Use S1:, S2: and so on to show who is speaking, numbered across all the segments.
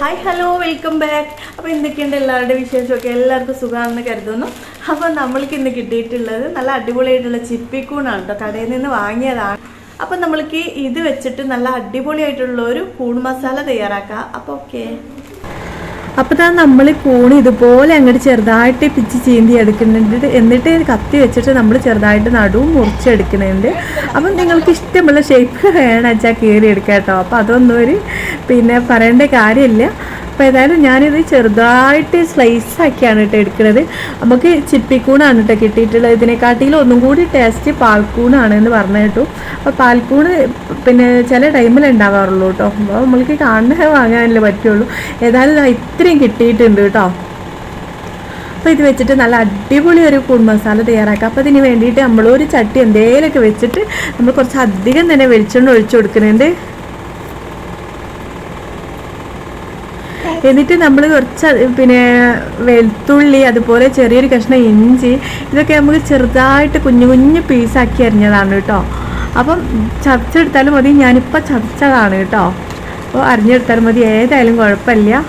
S1: Hi hello welcome back അപ്പോൾ എന്തൊക്കെയുണ്ട് എല്ലാവരുടെ വിശേഷമൊക്കെ? എല്ലാവർക്കും സുഖമാണെന്ന് കരുതുന്നു. അപ്പോൾ നമ്മൾക്ക് ഇന്ന് കിട്ടിയിട്ടുള്ളത് നല്ല അടിപൊളിയായിട്ടുള്ള ചിപ്പിക്കൂണാണ് കേട്ടോ കടയിൽ നിന്ന് വാങ്ങിയതാണ്. അപ്പം നമ്മൾക്ക് ഇത് വെച്ചിട്ട് നല്ല അടിപൊളിയായിട്ടുള്ള ഒരു കൂൺ മസാല തയ്യാറാക്കാം. അപ്പോൾ ഓക്കെ അപ്പോൾ താ നമ്മൾ കൂണി ഇതുപോലെ അങ്ങോട്ട് ചെറുതായിട്ട് പിച്ച് ചീന്തി എടുക്കുന്നുണ്ട്. എന്നിട്ട് കത്തി വെച്ചിട്ട് നമ്മൾ ചെറുതായിട്ട് നടുവും മുറിച്ചെടുക്കുന്നുണ്ട് അപ്പം നിങ്ങൾക്ക് ഇഷ്ടമുള്ള ഷേപ്പ് വേണം വെച്ചാൽ കീറി എടുക്കാം കേട്ടോ അപ്പോൾ അതൊന്നും ഒരു പിന്നെ പറയേണ്ട കാര്യമില്ല. അപ്പോൾ ഏതായാലും ഞാനിത് ചെറുതായിട്ട് സ്ലൈസ് ആക്കിയാണ് കേട്ടോ എടുക്കുന്നത്. നമുക്ക് ചിപ്പിക്കൂണാണ് കേട്ടോ കിട്ടിയിട്ടുള്ളത്. ഇതിനെക്കാട്ടിലും ഒന്നും കൂടി ടേസ്റ്റ് പാൽക്കൂണാണ് എന്ന് പറഞ്ഞു കേട്ടു. അപ്പോൾ പാൽക്കൂണ് പിന്നെ ചില ടൈമിൽ ഉണ്ടാവാറുള്ളൂ കേട്ടോ അപ്പോൾ നമ്മൾക്ക് കാണാൻ വാങ്ങാനല്ലേ പറ്റുള്ളൂ. ഏതായാലും ഇത്രയും കിട്ടിയിട്ടുണ്ട് കേട്ടോ അപ്പോൾ ഇത് വെച്ചിട്ട് നല്ല അടിപൊളി ഒരു കൂൺ മസാല തയ്യാറാക്കാം. അപ്പോൾ ഇതിന് വേണ്ടിയിട്ട് നമ്മളൊരു ചട്ടി എന്തേലൊക്കെ വെച്ചിട്ട് നമ്മൾ കുറച്ച് അധികം തന്നെ വെളിച്ചെണ്ണ ഒഴിച്ചു കൊടുക്കുന്നുണ്ട്. എന്നിട്ട് നമ്മൾ കുറച്ച് പിന്നെ വെളുത്തുള്ളി അതുപോലെ ചെറിയൊരു കഷ്ണം ഇഞ്ചി ഇതൊക്കെ നമുക്ക് ചെറുതായിട്ട് കുഞ്ഞു കുഞ്ഞു പീസാക്കി അരിഞ്ഞതാണ് കേട്ടോ. അപ്പം ചതച്ചെടുത്താലും മതി. ഞാനിപ്പോൾ ചതച്ചതാണ് കേട്ടോ. അപ്പോൾ അരിഞ്ഞെടുത്താലും മതി. ഏതായാലും കുഴപ്പമില്ല.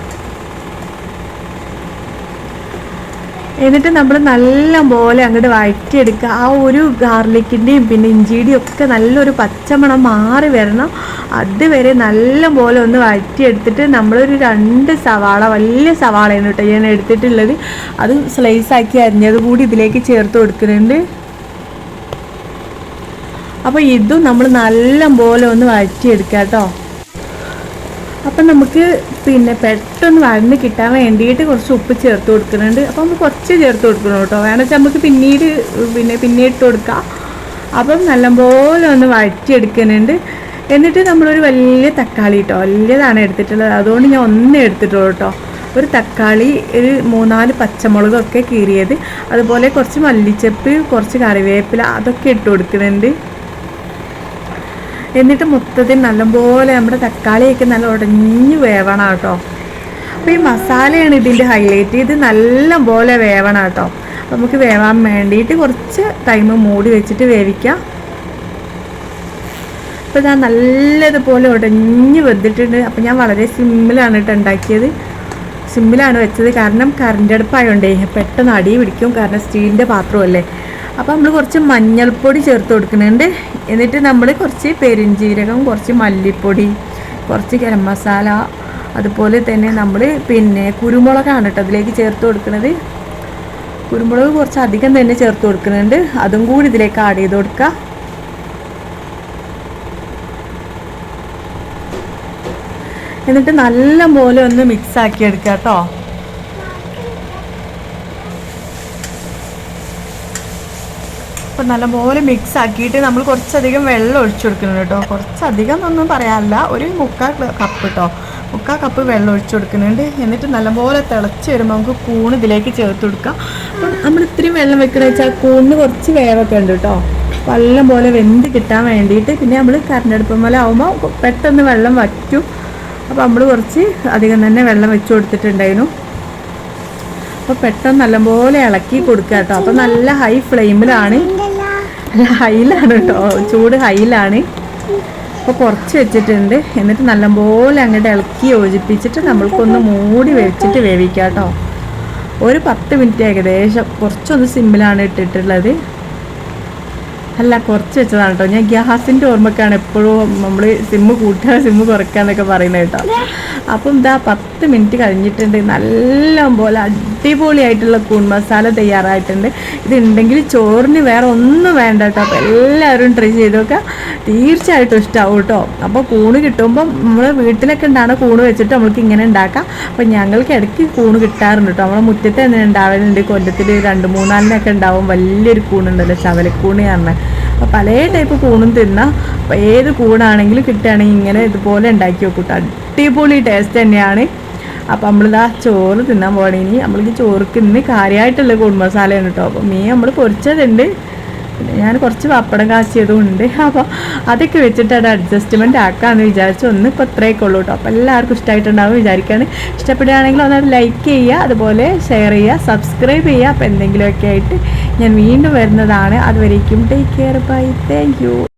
S1: എന്നിട്ട് നമ്മൾ നല്ല പോലെ അങ്ങോട്ട് വഴറ്റിയെടുക്കുക. ആ ഒരു ഗാർലിക്കിന്റെയും പിന്നെ ഇഞ്ചിയുടെയും ഒക്കെ നല്ലൊരു പച്ചമണം മാറി വരണം. അതുവരെ നല്ല പോലെ ഒന്ന് വഴറ്റിയെടുത്തിട്ട് നമ്മളൊരു രണ്ട് സവാള വലിയ സവാളയാണ് കേട്ടോ ഞാൻ എടുത്തിട്ടുള്ളത്. അത് സ്ലൈസ് ആക്കി അരിഞ്ഞത് കൂടി ഇതിലേക്ക് ചേർത്ത് കൊടുക്കുന്നുണ്ട്. അപ്പോൾ ഇതും നമ്മൾ നല്ല പോലെ ഒന്ന് വഴറ്റിയെടുക്കുക കേട്ടോ. അപ്പം നമുക്ക് പിന്നെ പെട്ടെന്ന് വഴന്ന് കിട്ടാൻ വേണ്ടിയിട്ട് കുറച്ച് ഉപ്പ് ചേർത്ത് കൊടുക്കുന്നുണ്ട്. അപ്പം നമുക്ക് കുറച്ച് ചേർത്ത് കൊടുക്കണം കേട്ടോ. വേണമെന്ന് വെച്ചാൽ നമുക്ക് പിന്നീട് പിന്നെ പിന്നെ ഇട്ട് കൊടുക്കാം. അപ്പം നല്ലപോലെ ഒന്ന് വഴറ്റിയെടുക്കുന്നുണ്ട്. എന്നിട്ട് നമ്മളൊരു വലിയ തക്കാളി കേട്ടോ. വലിയതാണ് എടുത്തിട്ടുള്ളത്. അതുകൊണ്ട് ഞാൻ ഒന്നേ എടുത്തിട്ടുള്ളൂ കേട്ടോ. ഒരു തക്കാളി ഒരു മൂന്നാൽ പച്ചമുളകൊക്കെ കീറിയത്. അതുപോലെ കുറച്ച് മല്ലിച്ചപ്പ് കുറച്ച് കറിവേപ്പില അതൊക്കെ ഇട്ട് കൊടുക്കുന്നുണ്ട്. എന്നിട്ട് മൊത്തത്തിൽ നല്ലപോലെ നമ്മുടെ തക്കാളിയൊക്കെ നല്ല ഉടഞ്ഞു വേവണം കേട്ടോ. അപ്പോൾ ഈ മസാലയാണ് ഇതിന്റെ ഹൈലൈറ്റ് ഇത് നല്ലപോലെ വേവണം കേട്ടോ. നമുക്ക് വേവാൻ വേണ്ടിയിട്ട് കുറച്ച് ടൈം മൂടി വെച്ചിട്ട് വേവിക്കാം. അപ്പോൾ ഞാൻ നല്ലതുപോലെ ഉടഞ്ഞു വെന്തിട്ടുണ്ട്. അപ്പോൾ ഞാൻ വളരെ സിമ്പിളാണ് കേട്ടോ ഉണ്ടാക്കിയത്. സിമ്പിളാണ് വെച്ചത്. കാരണം കറണ്ട് അടുപ്പായതുകൊണ്ടേ പെട്ടെന്ന് അടി പിടിക്കും. കാരണം സ്റ്റീലിന്റെ പാത്രമല്ലേ. അപ്പോൾ നമ്മൾ കുറച്ച് മഞ്ഞൾപ്പൊടി ചേർത്ത് കൊടുക്കുന്നുണ്ട്. എന്നിട്ട് നമ്മൾ കുറച്ച് പെരിഞ്ജീരകം കുറച്ച് മല്ലിപ്പൊടി കുറച്ച് ഗരം മസാല അതുപോലെ തന്നെ നമ്മൾ പിന്നെ കുരുമുളകാണ് കേട്ടോ അതിലേക്ക് ചേർത്ത് കൊടുക്കുന്നത്. കുരുമുളക് കുറച്ച് അധികം തന്നെ ചേർത്ത് കൊടുക്കുന്നുണ്ട്. അതും കൂടി ഇതിലേക്ക് ആഡ് ചെയ്ത് കൊടുക്കുക എന്നിട്ട് നല്ല പോലെ ഒന്ന് മിക്സ് ആക്കി കേട്ടോ. അപ്പം നല്ലപോലെ മിക്സ് ആക്കിയിട്ട് നമ്മൾ കുറച്ചധികം വെള്ളം ഒഴിച്ചു കൊടുക്കണം കേട്ടോ. കുറച്ചധികം എന്നൊന്നും പറയാനില്ല ഒരു മുക്കാൽ കപ്പ് കേട്ടോ മുക്കാൽ കപ്പ് വെള്ളം ഒഴിച്ചു കൊടുക്കുന്നുണ്ട്. എന്നിട്ട് നല്ലപോലെ തിളച്ച് വരുമ്പോൾ നമുക്ക് കൂണ് ഇതിലേക്ക് ചേർത്ത് കൊടുക്കാം. അപ്പം നമ്മൾ ഇത്രയും വെള്ളം വെക്കണമെന്ന് വെച്ചാൽ കൂണിന് കുറച്ച് വേവൊക്കെ ഉണ്ട് കേട്ടോ. വെള്ളം പോലെ വെന്ത് കിട്ടാൻ വേണ്ടിയിട്ട് പിന്നെ നമ്മൾ കരണ്ടടുപ്പം പോലെ ആകുമ്പോൾ പെട്ടെന്ന് വെള്ളം വറ്റും. അപ്പോൾ നമ്മൾ കുറച്ച് അധികം തന്നെ വെള്ളം വെച്ച് കൊടുത്തിട്ടുണ്ടായിരുന്നു. അപ്പോൾ പെട്ടെന്ന് നല്ലപോലെ ഇളക്കി കൊടുക്കുക കേട്ടോ. അപ്പോൾ നല്ല ഹൈ ഫ്ലെയിമിലാണ് ഹൈയിലാണ് കേട്ടോ. ചൂട് ഹൈലാണ്. അപ്പോൾ കുറച്ച് വെച്ചിട്ടുണ്ട്. എന്നിട്ട് നല്ലപോലെ അങ്ങോട്ട് ഇളക്കി യോജിപ്പിച്ചിട്ട് നമ്മൾക്കൊന്ന് മൂടി വെച്ചിട്ട് വേവിക്കാം കേട്ടോ. ഒരു പത്ത് മിനിറ്റ് ഏകദേശം കുറച്ചൊന്ന് സിമ്പിളാണ് ഇട്ടിട്ടുള്ളത്. അല്ല കുറച്ച് വെച്ചതാണ് കേട്ടോ. ഞാൻ ഗ്യാസിന്റെ ഓർമ്മക്കാണ് എപ്പോഴും നമ്മൾ സിമ്മ് കൂട്ടുക സിമ്മ് കുറയ്ക്കുക എന്നൊക്കെ പറയുന്നത് കേട്ടോ. അപ്പം ഇതാ പത്ത് മിനിറ്റ് കഴിഞ്ഞിട്ടുണ്ട്. നല്ല പോലെ അടിപൊളിയായിട്ടുള്ള കൂൺ മസാല തയ്യാറായിട്ടുണ്ട്. ഇതുണ്ടെങ്കിൽ ചോറിന് വേറെ ഒന്നും വേണ്ട കേട്ടോ. അപ്പോൾ എല്ലാവരും ട്രൈ ചെയ്ത് നോക്കുക തീർച്ചയായിട്ടും ഇഷ്ടമാവും കേട്ടോ. അപ്പോൾ കൂണ് കിട്ടുമ്പോൾ നമ്മൾ വീട്ടിലൊക്കെ ഉണ്ടാകുന്ന കൂണ് വെച്ചിട്ട് നമ്മൾക്ക് ഇങ്ങനെ ഉണ്ടാക്കാം. അപ്പോൾ ഞങ്ങൾക്ക് ഇടയ്ക്ക് കൂണ് കിട്ടാറുണ്ട് കേട്ടോ. നമ്മളെ മുറ്റത്ത് തന്നെ ഉണ്ടാവലുണ്ട്. കൊല്ലത്തിൽ രണ്ട് മൂന്നാലിനൊക്കെ ഉണ്ടാവും. വലിയൊരു കൂണുണ്ടല്ലോ. ചവലക്കൂണ് കാരണം അപ്പോൾ പല ടൈപ്പ് കൂണും തിന്നാം. അപ്പോൾ ഏത് കൂണാണെങ്കിലും കിട്ടുകയാണെങ്കിൽ ഇങ്ങനെ ഇതുപോലെ ഉണ്ടാക്കി വെക്കൂട്ടോ അടിപൊളി ടേസ്റ്റ് തന്നെയാണ്. അപ്പം നമ്മളിതാ ചോറ് തിന്നാൻ പോകണേ ഇനി നമ്മൾക്ക് ചോറുക്ക് ഇന്ന് കാര്യമായിട്ടുള്ള കൂൺ മസാലയാണ് കേട്ടോ. അപ്പോൾ മീൻ നമ്മൾ പൊരിച്ചതുണ്ട്. ഞാൻ കുറച്ച് പപ്പടം കാച്ചിയതും ഉണ്ട് അപ്പോൾ അതൊക്കെ വെച്ചിട്ട് അത് അഡ്ജസ്റ്റ്മെന്റ് ആക്കാമെന്ന് വിചാരിച്ചു. ഒന്ന് ഇപ്പോൾ ഇത്രയൊക്കെ ഉള്ളൂ കേട്ടോ അപ്പോൾ എല്ലാവർക്കും ഇഷ്ടമായിട്ടുണ്ടാവും വിചാരിക്കുകയാണ് ഇഷ്ടപ്പെടുകയാണെങ്കിൽ ഒന്നത് ലൈക്ക് ചെയ്യുക അതുപോലെ ഷെയർ ചെയ്യുക സബ്സ്ക്രൈബ് ചെയ്യുക. അപ്പോൾ എന്തെങ്കിലുമൊക്കെ ആയിട്ട് ഞാൻ വീണ്ടും വരുന്നതാണ്. അതുവരേക്കും take care bye thank you